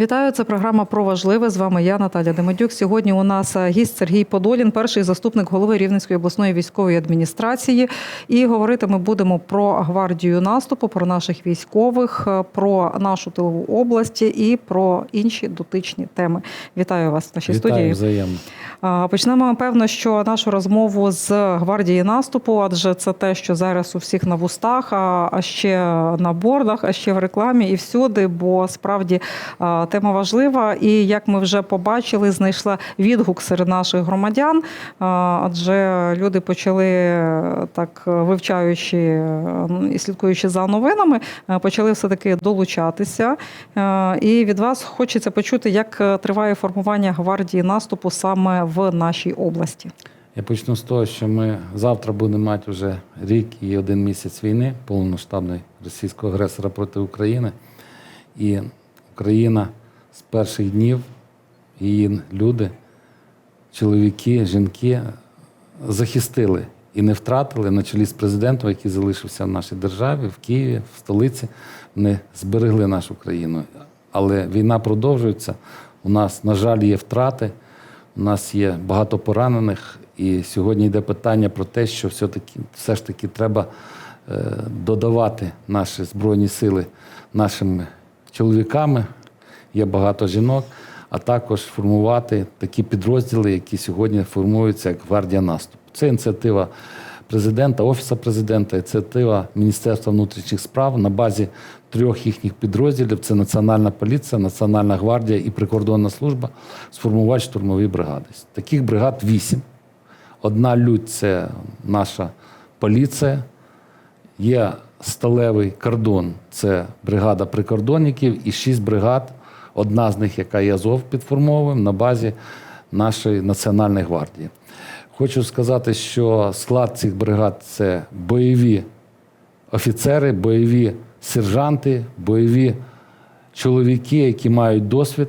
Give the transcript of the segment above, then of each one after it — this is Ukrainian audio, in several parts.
Вітаю, це програма про важливе. З вами я, Наталя Демедюк. Сьогодні у нас гість Сергій Подолін, перший заступник голови Рівненської обласної військової адміністрації. І говорити ми будемо про гвардію наступу, про наших військових, про нашу тилову область і про інші дотичні теми. Вітаю вас в нашій Вітаю студії. взаємно. Почнемо, певно, що нашу розмову з гвардії наступу, адже це те, що зараз у всіх на вустах, а ще на бордах, а ще в рекламі і всюди, бо справді тема важлива. І як ми вже побачили, знайшла відгук серед наших громадян, адже люди почали так вивчаючи е, і слідкуючи за новинами, е, почали все таки долучатися. Е, І від вас хочеться почути, як е, триває формування гвардії наступу саме в нашій області. Я почну з того, що ми завтра будемо мати вже рік і один місяць війни, повномасштабної російського агресора проти України. І Україна з перших днів, її люди, чоловіки, жінки захистили і не втратили на чолі з президентом, який залишився в нашій державі, в Києві, в столиці. Вони зберегли нашу країну. Але війна продовжується. У нас, на жаль, є втрати. У нас є багато поранених, і сьогодні йде питання про те, що все-таки все ж таки треба е, додавати наші збройні сили нашими чоловіками. Є багато жінок, а також формувати такі підрозділи, які сьогодні формуються як гвардія наступу. Це ініціатива президента, офісу президента, ініціатива Міністерства внутрішніх справ на базі трьох їхніх підрозділів: це Національна поліція, Національна гвардія і прикордонна служба сформувати штурмові бригади. Таких бригад вісім. Одна лють це наша поліція. Є сталевий кордон, це бригада прикордонників, і шість бригад. Одна з них, яка є Азов підформовуємо на базі нашої Національної гвардії. Хочу сказати, що склад цих бригад це бойові офіцери, бойові сержанти, бойові чоловіки, які мають досвід.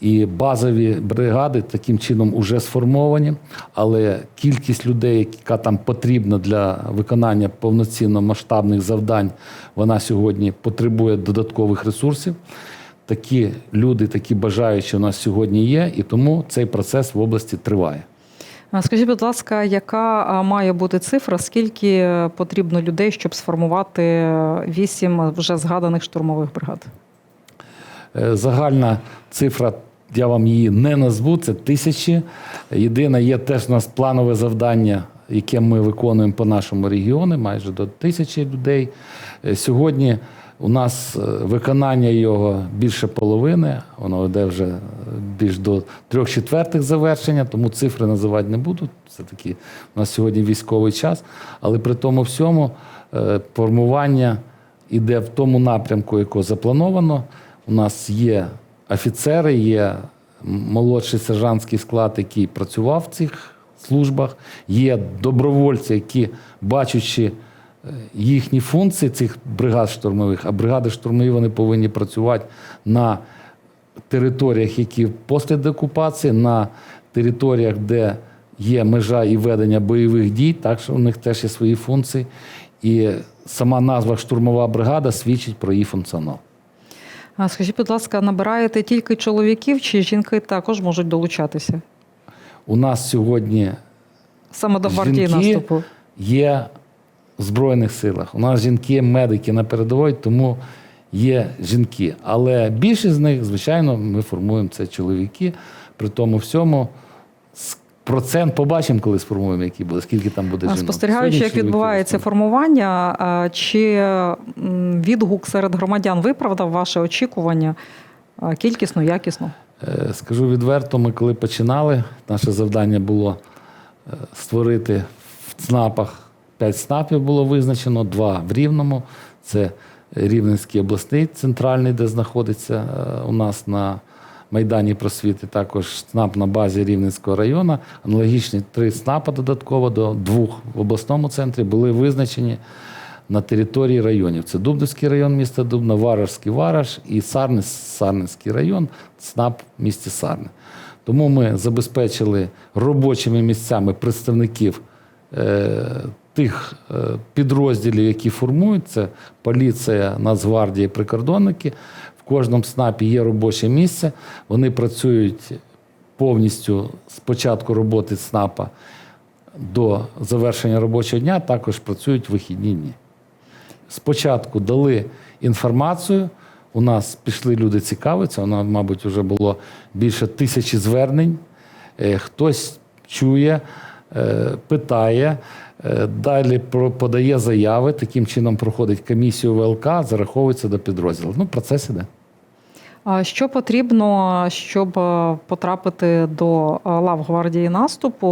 І базові бригади таким чином вже сформовані, але кількість людей, яка там потрібна для виконання повноцінно масштабних завдань, вона сьогодні потребує додаткових ресурсів. Такі люди, такі бажаючі у нас сьогодні є, і тому цей процес в області триває. Скажіть, будь ласка, яка має бути цифра, скільки потрібно людей, щоб сформувати е, вісім вже згаданих штурмових бригад? Е, Загальна цифра, я вам її не назву, це тисячі. Єдине, є теж у нас планове завдання, яке ми виконуємо по нашому регіону, майже до тисячі людей. Е, Сьогодні у нас е, виконання його більше половини, воно йде вже е, більш до трьох четвертих завершення, тому цифри називати не буду. Це таки у нас сьогодні військовий час. Але при тому всьому е, формування іде в тому напрямку, якого заплановано. У нас є офіцери, є молодший сержантський склад, який працював в цих службах, є добровольці, які, бачачи їхні функції цих бригад штурмових, а бригади штурмові вони повинні працювати на територіях, які після деокупації, на територіях, де є межа і ведення бойових дій, так що у них теж є свої функції. І сама назва штурмова бригада свідчить про її функціонал. А Скажіть, будь ласка, набираєте тільки чоловіків чи жінки також можуть долучатися? У нас сьогодні Саме до Жінки наступу? є Збройних силах. У нас жінки, медики на передовій, тому є жінки. Але більшість з них, звичайно, ми формуємо це чоловіки. При тому всьому процент побачимо, коли сформуємо, який буде, скільки там буде жінок. Спостерігаючи, як відбувається формування, чи відгук серед громадян виправдав ваше очікування кількісно, якісно? Е, Скажу відверто, ми коли починали, наше завдання було е, створити в ЦНАПах 5 ЦНАПів було визначено, два в Рівному. Це Рівненський обласний центральний, де знаходиться е, у нас на Майдані просвіти, також ЦНАП на базі Рівненського району. Аналогічні три ЦНАПа додатково до двох в обласному центрі були визначені на території районів. Це Дубновський район міста Дубна, Варажський Вараж і Сарнес, Сарненський район, ЦНАП в місті Сарне. Тому ми забезпечили робочими місцями представників е, тих е, підрозділів, які формують, це поліція, Нацгвардія, прикордонники. В кожному СНАПі є робоче місце. Вони працюють повністю з початку роботи СНАПа до завершення робочого дня, також працюють вихідні дні. Спочатку дали інформацію. У нас пішли люди цікавитися. Воно, мабуть, вже було більше тисячі звернень. Е, Хтось чує, питає, е, далі подає заяви. Таким чином проходить комісію ВЛК, зараховується до підрозділу. Ну, процес іде. Що потрібно, щоб е, потрапити до е, лав гвардії наступу?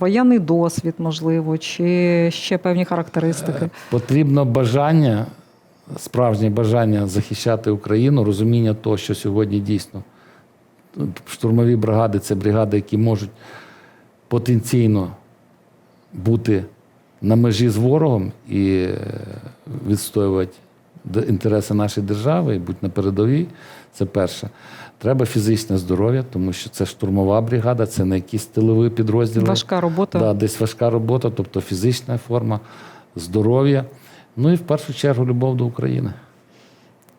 Воєнний досвід, можливо, чи ще певні характеристики? Потрібно бажання, справжнє бажання захищати Україну, розуміння того, що сьогодні дійсно штурмові бригади це бригади, які можуть потенційно бути на межі з ворогом і е, відстоювати інтереси нашої держави і бути на передовій. Це перше. Треба фізичне здоров'я, тому що це штурмова бригада, це не якісь тилові підрозділи. Важка робота. Да, десь важка робота, тобто фізична форма, здоров'я. Ну і в першу чергу любов до України.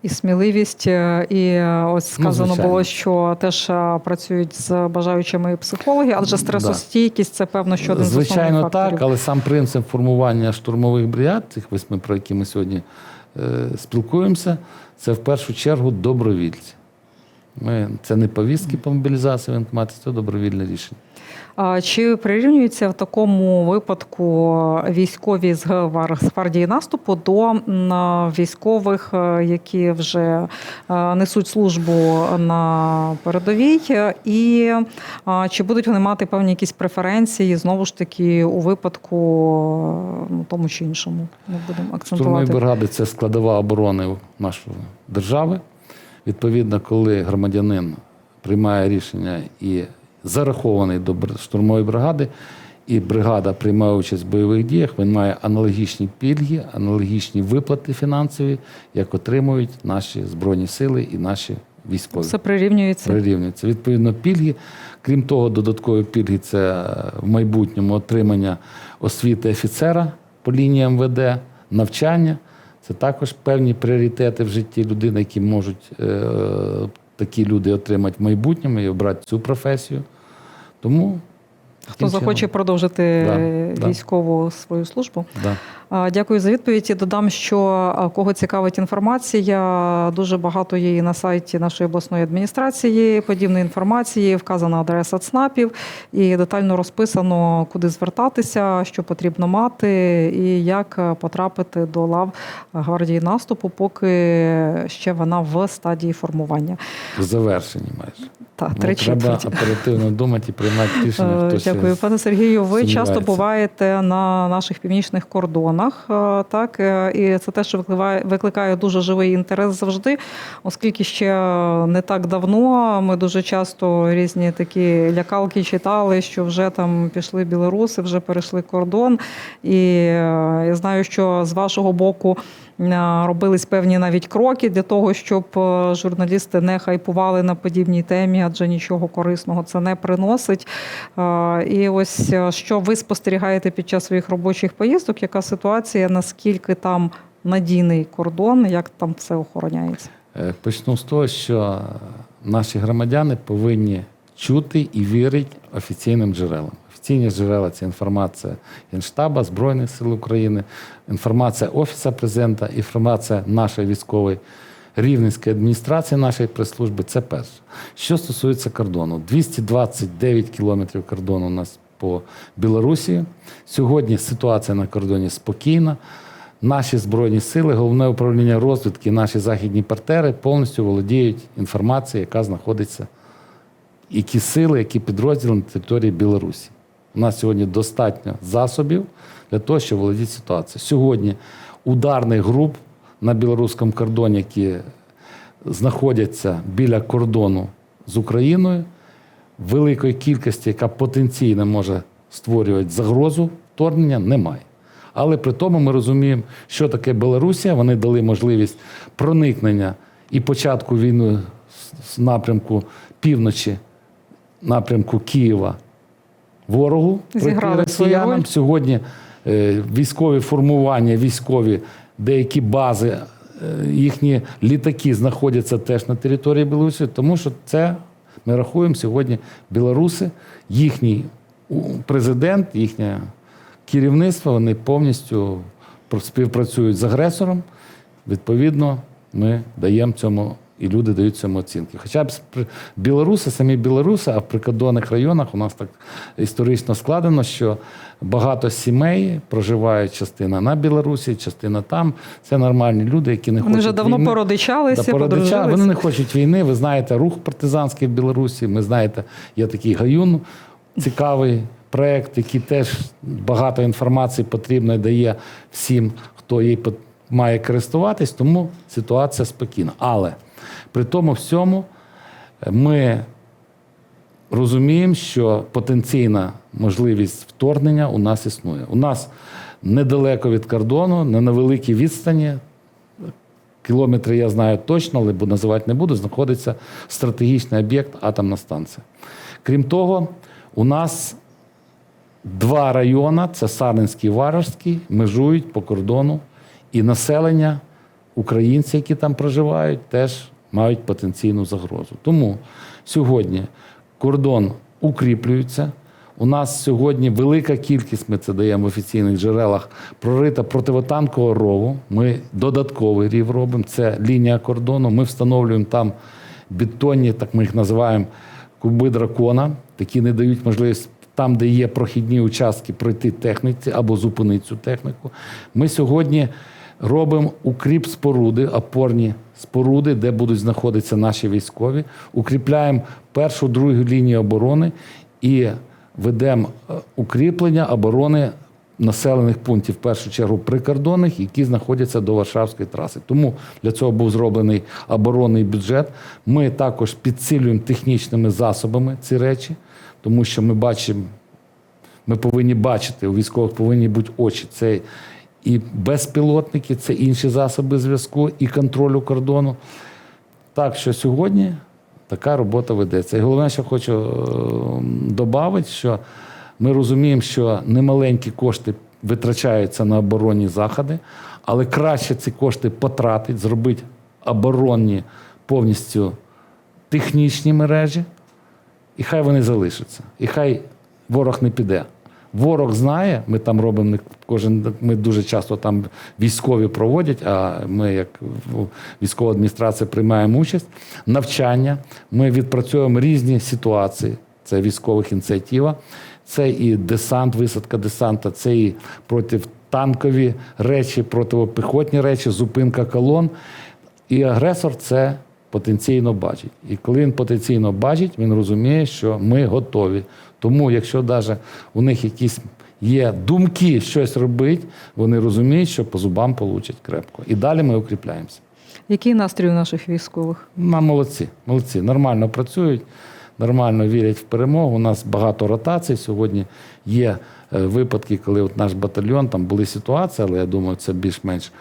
І сміливість, е, і е, ось сказано звичайно. було, що теж е, працюють з бажаючими психологи, адже стресостійкість це певно, що один з Звичайно, основних факторів. так, але сам принцип формування штурмових бригад, цих восьми, про які ми сьогодні е, спілкуємося, це в першу чергу добровільці. Ми, це не повістки по мобілізації це добровільне рішення. Чи прирівнюються в такому випадку військові з Гвар- гвардії наступу до військових, е, які вже е, несуть службу на передовій? І чи будуть вони мати певні якісь преференції знову ж таки у випадку ну, тому чи іншому? Ми будемо Штурмові акцентувати. бригади це складова оборони нашої держави. Відповідно, коли громадянин приймає рішення і зарахований до штурмової бригади, і бригада приймає участь в бойових діях, він має аналогічні пільги, аналогічні виплати фінансові, як отримують наші збройні сили і наші військові. Все прирівнюється. Прирівнюється. Відповідно, пільги. Крім того, додаткові пільги це в майбутньому отримання освіти офіцера по лінії МВД, навчання. Це також певні пріоритети в житті людини, які можуть е, такі люди отримати в майбутньому і обрати цю професію. Тому Хто захоче продовжити Да, е, да. військову свою службу? Да. Дякую за відповідь. І Додам, що кого цікавить інформація, дуже багато є і на сайті нашої обласної адміністрації. Подібної інформації вказана адреса ЦНАПів і детально розписано, куди звертатися, що потрібно мати, і як потрапити до лав гвардії наступу, поки ще вона в стадії формування. в завершенні майже. Та Ну, треба оперативно думати і приймати рішення. Е, Хтось Дякую, пане Сергію. Ви часто буваєте на наших північних кордонах, так е, і це те, що викликає, викликає дуже живий інтерес завжди, оскільки ще не так давно ми дуже часто різні такі лякалки читали, що вже там пішли білоруси, вже перейшли кордон. І е, я знаю, що з вашого боку. Е, Робились певні навіть кроки для того, щоб е, журналісти не хайпували на подібній темі, адже нічого корисного це не приносить. Е, І ось що ви спостерігаєте під час своїх робочих поїздок, яка ситуація, наскільки там надійний кордон, як там все охороняється? Почну з того, що наші громадяни повинні чути і вірити офіційним джерелам. Офіційні джерела це інформація Генштаба, Збройних сил України, інформація Офісу президента, інформація нашої військової рівненської адміністрації, нашої прес-служби. Це перше. Що стосується кордону, 229 кілометрів кордону у нас по Білорусі. Сьогодні ситуація на кордоні спокійна. Наші збройні сили, головне управління розвідки, наші західні партнери повністю володіють інформацією, яка знаходиться, які сили, які підрозділи на території Білорусі. У нас сьогодні достатньо засобів для того, щоб володіти ситуацією. Сьогодні ударних груп на білоруському кордоні, які знаходяться біля кордону з Україною, великої кількості, яка потенційно може створювати загрозу вторгнення, немає. Але при тому ми розуміємо, що таке Білорусія. Вони дали можливість проникнення і початку війни з- напрямку півночі, напрямку Києва ворогу свою росіянам. роль. Сьогодні е, військові формування, військові деякі бази е, їхні літаки знаходяться теж на території Білорусі, тому що це ми рахуємо сьогодні білоруси, їхній президент, їхнє керівництво, вони повністю співпрацюють з агресором. Відповідно, ми даємо цьому, і люди дають цьому оцінки. Хоча б білоруси, самі білоруси, а в прикордонних районах у нас так історично складено, що багато сімей проживають частина на Білорусі, частина там. Це нормальні люди, які не Вони хочуть вже давно війни. породичалися, Да, породича- Вони не хочуть війни. Ви знаєте, рух партизанський в Білорусі. Ми знаєте, є такий гаюн, цікавий проект, який теж багато інформації потрібної дає всім, хто їй пот- має користуватись. Тому ситуація спокійна. Але при тому всьому е, ми розуміємо, що потенційна можливість вторгнення у нас існує. У нас недалеко від кордону, на невеликій відстані, кілометри я знаю точно, але називати не буду, знаходиться стратегічний об'єкт атомна станція. Крім того, у нас два райони це Сарненський і Варварський, межують по кордону, і населення, українці, які там проживають, теж мають потенційну загрозу. Тому сьогодні кордон укріплюється. У нас сьогодні велика кількість, ми це даємо в офіційних джерелах, прорита противотанкового рову. Ми додатковий рів робимо. Це лінія кордону. Ми встановлюємо там бетонні, так ми їх називаємо куби дракона, які не дають можливість там, де є прохідні участки, пройти техніці або зупинити цю техніку. Ми сьогодні робимо укріп споруди, опорні споруди, де будуть знаходитися наші військові. Укріпляємо першу, другу лінію оборони і ведемо е, укріплення оборони населених пунктів, в першу чергу прикордонних, які знаходяться до Варшавської траси. Тому для цього був зроблений оборонний бюджет. Ми також підсилюємо технічними засобами ці речі, тому що ми бачимо, ми повинні бачити, у військових повинні бути очі. Це і безпілотники, це інші засоби зв'язку, і контролю кордону. Так що сьогодні така робота ведеться. І головне, що хочу додати, що ми розуміємо, що немаленькі кошти витрачаються на оборонні заходи, але краще ці кошти потратити, зробити оборонні повністю технічні мережі, і хай вони залишаться. І хай ворог не піде. Ворог знає, ми там робимо кожен, ми дуже часто там військові проводять, а ми, як військова адміністрація, приймаємо участь. Навчання. Ми відпрацьовуємо різні ситуації. Це військових ініціатива, це і десант, висадка десанта, це і протитанкові речі, протипіхотні речі, зупинка колон. І агресор це потенційно бачить. І коли він потенційно бачить, він розуміє, що ми готові. Тому, якщо навіть у них якісь є думки щось робити, вони розуміють, що по зубам получать крепко. І далі ми укріпляємося. Який настрій у наших військових? На молодці, молодці, нормально працюють, нормально вірять в перемогу. У нас багато ротацій. Сьогодні є е, випадки, коли от наш батальйон, там були ситуації, але я думаю, це більш-менш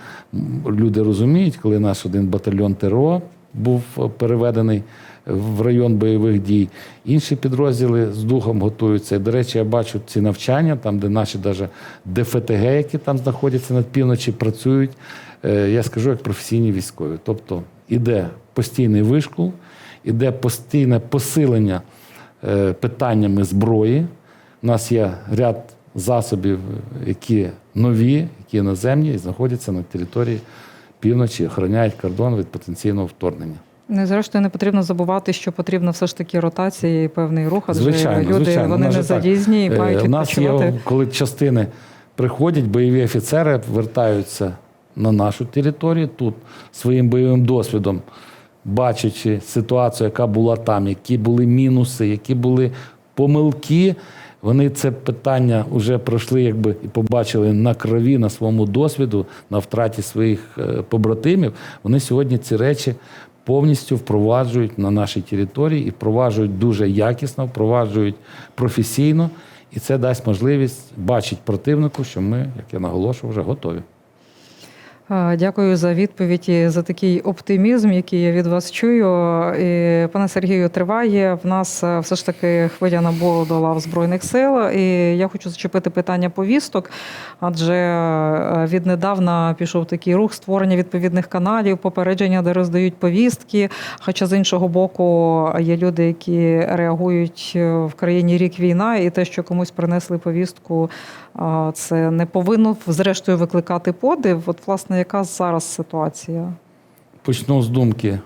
люди розуміють, коли наш один батальйон ТРО був е, переведений в район бойових дій. Інші підрозділи з духом готуються. І, до речі, я бачу ці навчання, там, де наші даже ДФТГ, які там знаходяться над півночі, працюють. Е, Я скажу, як професійні військові. Тобто іде постійний вишкол, іде постійне посилення е, питаннями зброї. У нас є ряд засобів, які нові, які іноземні, і знаходяться на території півночі, охороняють кордон від потенційного вторгнення. Ну, зрештою, не потрібно забувати, що потрібна все ж таки ротація і певний рух, адже Звичайно, люди звичайно. вони не задізні і Е, мають У нас є, коли частини приходять, бойові офіцери вертаються на нашу територію тут своїм бойовим досвідом, бачачи ситуацію, яка була там, які були мінуси, які були помилки. Вони це питання вже пройшли, якби і побачили на крові, на своєму досвіду, на втраті своїх е, побратимів. Вони сьогодні ці речі повністю впроваджують на нашій території і впроваджують дуже якісно, впроваджують професійно. І це дасть можливість бачити противнику, що ми, як я наголошував, вже готові. Дякую за відповідь і за такий оптимізм, який я від вас чую. І, пане Сергію, триває в нас е, все ж таки хвиля набору до лав збройних сил. І я хочу зачепити питання повісток, адже е, віднедавна пішов такий рух створення відповідних каналів, попередження, де роздають повістки. Хоча з іншого боку є люди, які реагують е, в країні рік війна, і те, що комусь принесли повістку, це не повинно зрештою викликати подив. От, власне, яка зараз ситуація? Почну з думки,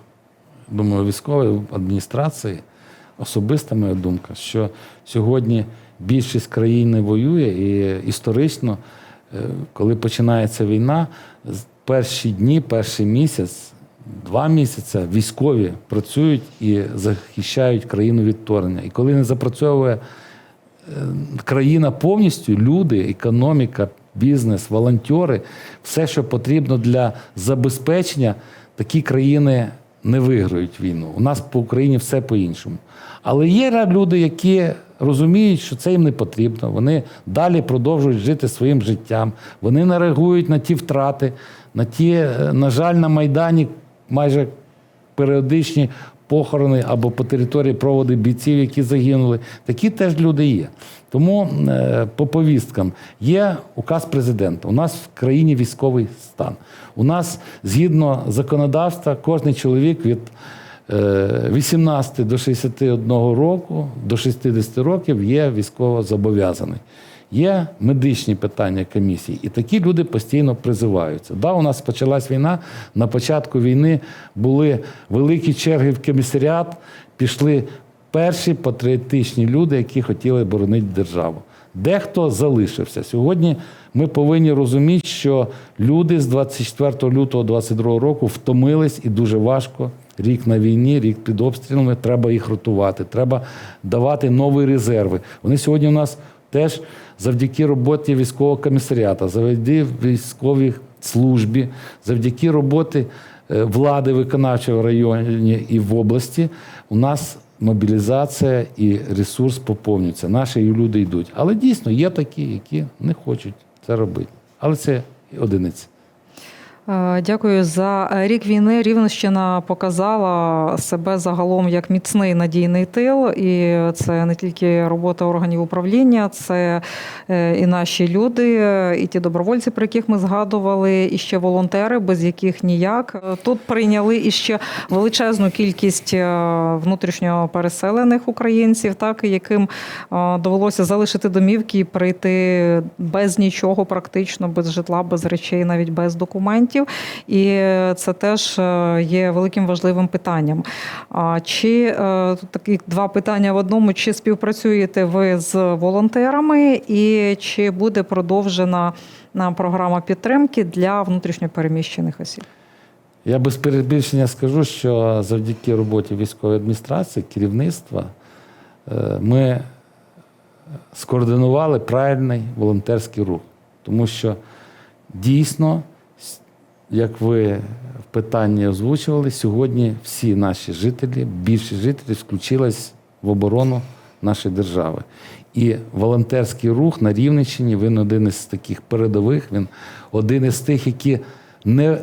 думаю, військової адміністрації. Особиста моя думка, що сьогодні більшість країн не воює, і історично, е, коли починається війна, перші дні, перший місяць, два місяці військові працюють і захищають країну від вторгнення. І коли не запрацьовує країна повністю, люди, економіка, бізнес, волонтери, все, що потрібно для забезпечення, такі країни не виграють війну. У нас по Україні все по-іншому. Але є люди, які розуміють, що це їм не потрібно. Вони далі продовжують жити своїм життям. Вони не реагують на ті втрати, на ті, е, на жаль, на Майдані майже періодичні похорони або по території проводи бійців, які загинули. Такі теж люди є. Тому е, по повісткам є указ президента. У нас в країні військовий стан. У нас згідно законодавства кожен чоловік від е, 18 до 61 року, до 60 років є військово зобов'язаний. Є медичні питання комісії, і такі люди постійно призиваються. Да, у нас почалась війна. На початку війни були великі черги в комісаріат, пішли перші патріотичні люди, які хотіли боронити державу. Дехто залишився. Сьогодні ми повинні розуміти, що люди з 24 лютого 2022 року втомились і дуже важко. Рік на війні, рік під обстрілами, треба їх ротувати, треба давати нові резерви. Вони сьогодні у нас теж завдяки роботі військового комісаріата, завдяки військовій службі, завдяки роботі е, влади виконавчої в районі і в області, у нас мобілізація і ресурс поповнюються. Наші люди йдуть. Але дійсно є такі, які не хочуть це робити. Але це одиниці. Е, Дякую за рік війни. Рівненщина показала себе загалом як міцний надійний тил, і це не тільки робота органів управління, це е, і наші люди, і ті добровольці, про яких ми згадували, і ще волонтери, без яких ніяк. Тут прийняли іще величезну кількість е, внутрішньо переселених українців, так яким довелося залишити домівки і прийти без нічого, практично без житла, без речей, навіть без документів. І це теж е, є великим важливим питанням. Чи е, такі два питання в одному: чи співпрацюєте ви з волонтерами, і чи буде продовжена програма підтримки для внутрішньопереміщених осіб? Я без перебільшення скажу, що завдяки роботі військової адміністрації, керівництва, е, ми скоординували правильний волонтерський рух. Тому що дійсно, як ви в питанні озвучували, сьогодні всі наші жителі, більшість жителів включились в оборону нашої держави. І волонтерський рух на Рівненщині, він один із таких передових, він один із тих, які не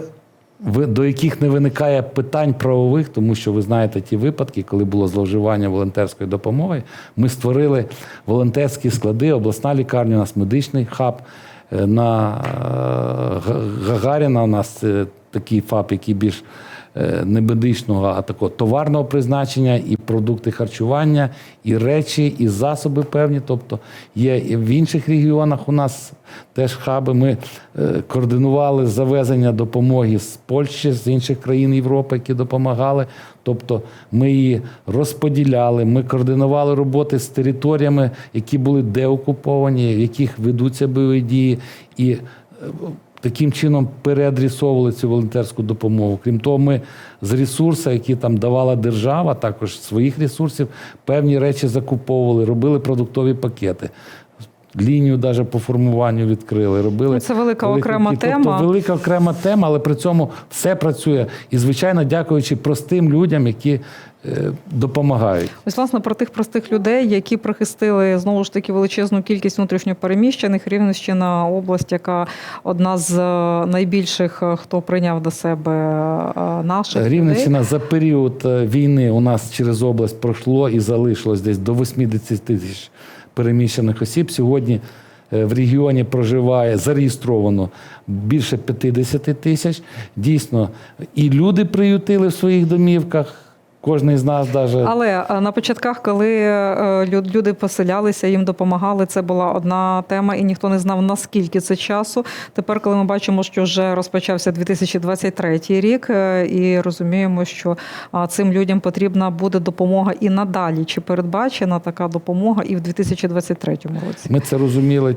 до яких не виникає питань правових, тому що ви знаєте ті випадки, коли було зловживання волонтерської допомоги. Ми створили волонтерські склади, обласна лікарня, у нас медичний хаб. Е, На е, Гагаріна у нас е, такий ФАП, який більш не медичного, а такого товарного призначення, і продукти харчування, і речі, і засоби певні. Тобто є і в інших регіонах у нас теж хаби. Ми е, координували завезення допомоги з Польщі, з інших країн Європи, які допомагали. Тобто ми її розподіляли, ми координували роботи з територіями, які були деокуповані, в яких ведуться бойові дії. І е, таким чином переадресовували цю волонтерську допомогу. Крім того, ми з ресурсу, які там давала держава, також своїх ресурсів, певні речі закуповували, робили продуктові пакети. лінію навіть по формуванню відкрили. Робили Ну, це велика окрема кількість- тема. Тобто велика окрема тема, але при цьому все працює. І, звичайно, дякуючи простим людям, які допомагають. Ось власне про тих простих людей, які прихистили знову ж таки величезну кількість внутрішньопереміщених. Рівненщина область, яка одна з е, найбільших, е, хто прийняв до себе е, наших людей. За період е, війни у нас через область пройшло і залишилось десь до 80 тисяч переміщених осіб. Сьогодні е, в регіоні проживає зареєстровано більше 50 тисяч. Дійсно, і люди приютили в своїх домівках. Кожен з нас навіть Але е, на початках, коли е, лю- люди поселялися, їм допомагали, це була одна тема, і ніхто не знав наскільки це часу. Тепер, коли ми бачимо, що вже розпочався 2023 рік, е, і розуміємо, що цим людям потрібна буде допомога і надалі. Чи передбачена така допомога і в 2023 році? Ми це розуміли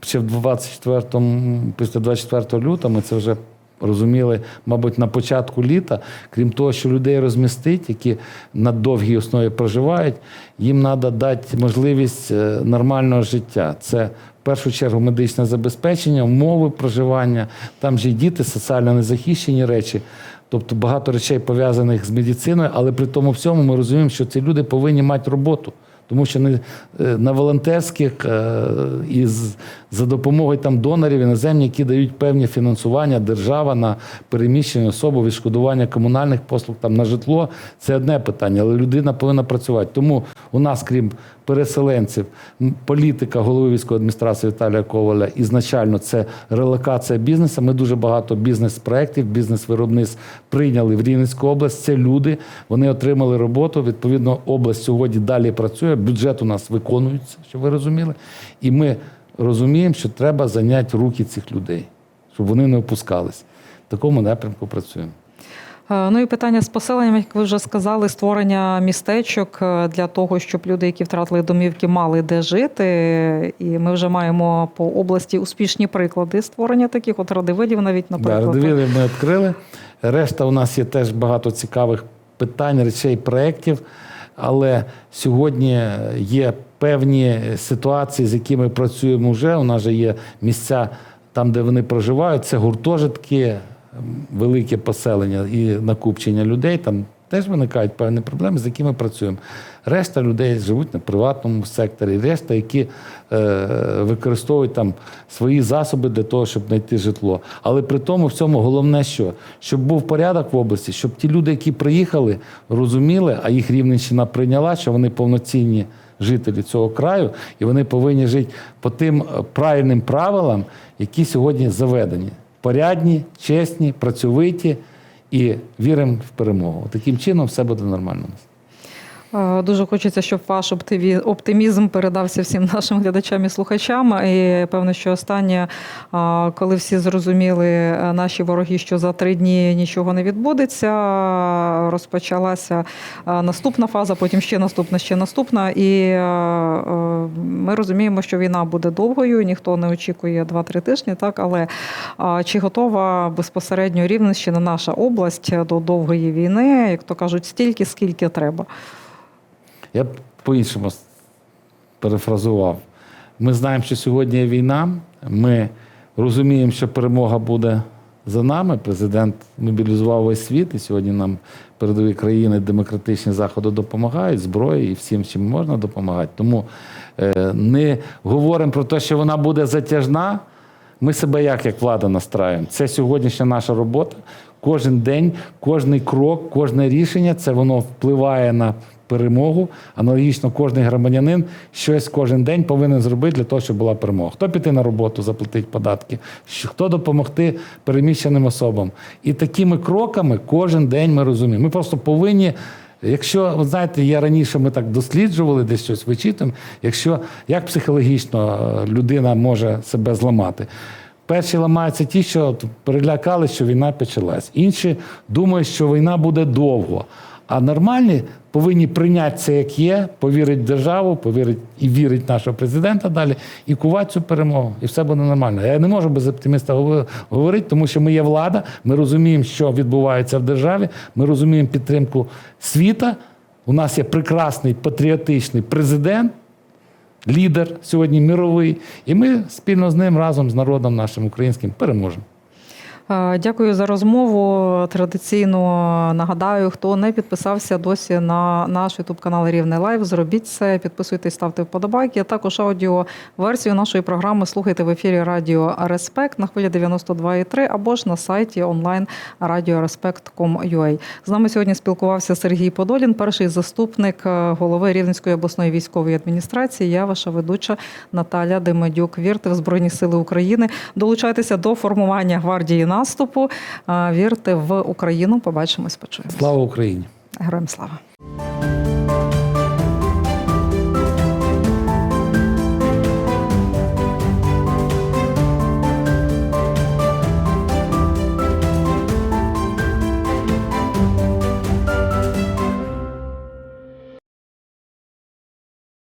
ще в 24-му, після 24 лютого. Ми це вже розуміли, мабуть, на початку літа. Крім того, що людей розмістить, які на довгій основі проживають, їм треба дати можливість е, нормального життя. Це в першу чергу медичне забезпечення, умови проживання. Там же й діти, соціально незахищені речі. Тобто багато речей пов'язаних з медициною, але при тому всьому ми розуміємо, що ці люди повинні мати роботу. Тому що е, на волонтерських е, і за допомогою там донорів іноземні, які дають певні фінансування, держава на переміщення особи, відшкодування комунальних послуг там на житло це одне питання, але людина повинна працювати. Тому у нас, крім переселенців, політика голови військової адміністрації Віталія Коваля ізначально це релокація бізнесу. Ми дуже багато бізнес-проєктів, бізнес-виробництв прийняли в Рівненську область. Це люди, вони отримали роботу. Відповідно, область сьогодні далі працює. Бюджет у нас виконується, щоб ви розуміли. І ми розуміємо, що треба зайняти руки цих людей, щоб вони не опускались. В такому напрямку працюємо. Е, Ну і питання з поселенням, як ви вже сказали, створення містечок е, для того, щоб люди, які втратили домівки, мали де жити. І ми вже маємо по області успішні приклади створення таких. От Радивилів навіть, Да, наприклад. Радивилів ми відкрили. Решта у нас є теж багато цікавих питань, речей, проєктів. Але сьогодні є певні ситуації, з якими працюємо вже. У нас же є місця там, де вони проживають. Це гуртожитки, велике поселення і накупчення людей. Там теж виникають певні проблеми, з якими працюємо. Решта людей живуть на приватному секторі, решта, які е, використовують там свої засоби для того, щоб знайти житло. Але при тому всьому головне, що щоб був порядок в області, щоб ті люди, які приїхали, розуміли, а їх Рівненщина прийняла, що вони повноцінні жителі цього краю, і вони повинні жити по тим е, правильним правилам, які сьогодні заведені. Порядні, чесні, працьовиті і віримо в перемогу. Таким чином все буде нормально Дуже хочеться, щоб ваш оптимізм передався всім нашим глядачам і слухачам. І певно, що останнє, коли всі зрозуміли е, наші вороги, що за три дні нічого не відбудеться, розпочалася е, наступна фаза, потім ще наступна, ще наступна. І е, е, ми розуміємо, що війна буде довгою, ніхто не очікує 2-3 тижні, так але чи готова безпосередньо Рівненщина, наша область до довгої війни, як то кажуть, стільки, скільки треба. Я б по-іншому перефразував. Ми знаємо, що сьогодні є війна. Ми розуміємо, що перемога буде за нами. Президент мобілізував весь світ, і сьогодні нам передові країни демократичні заходи допомагають, зброї і всім, чим можна допомагати. Тому е, не говоримо про те, що вона буде затяжна. Ми себе як, як влада настраюємо. Це сьогоднішня наша робота. Кожен день, кожний крок, кожне рішення це воно впливає на перемогу. Аналогічно, кожен громадянин щось кожен день повинен зробити для того, щоб була перемога. Хто піти на роботу, заплатити податки, хто допомогти переміщеним особам. І такими кроками кожен день ми розуміємо. Ми просто повинні. Якщо ви знаєте, я раніше ми так досліджували, десь щось вичитуємо, якщо як психологічно е, людина може себе зламати. Перші ламаються ті, що перелякали, що війна почалась. Інші думають, що війна буде довго. А нормальні повинні прийняти це як є, повірити в державу, повірити і вірить нашого президента далі, і кувати цю перемогу. І все буде нормально. Я не можу без оптиміста говорити, тому що ми є влада, ми розуміємо, що відбувається в державі, ми розуміємо підтримку світа. У нас є прекрасний патріотичний президент. лідер сьогодні мировий, і ми спільно з ним разом з народом нашим українським переможемо. Е, Дякую за розмову. Традиційно нагадаю, хто не підписався досі на наш ютуб канал Рівне Лайв. Зробіть це, підписуйтесь, ставте вподобайки. А також аудіоверсію нашої програми слухайте в ефірі Радіо Респект на хвилі 92,3 або ж на сайті онлайн radioreспект.com.ua. З нами сьогодні спілкувався Сергій Подолін, перший заступник е, голови Рівненської обласної військової адміністрації. Я ваша ведуча Наталя Демедюк. Вірте в Збройні Сили України. Долучайтеся до формування гвардії наступу. Е, вірте в Україну. Побачимось, почуємось. Слава Україні! Героям слава!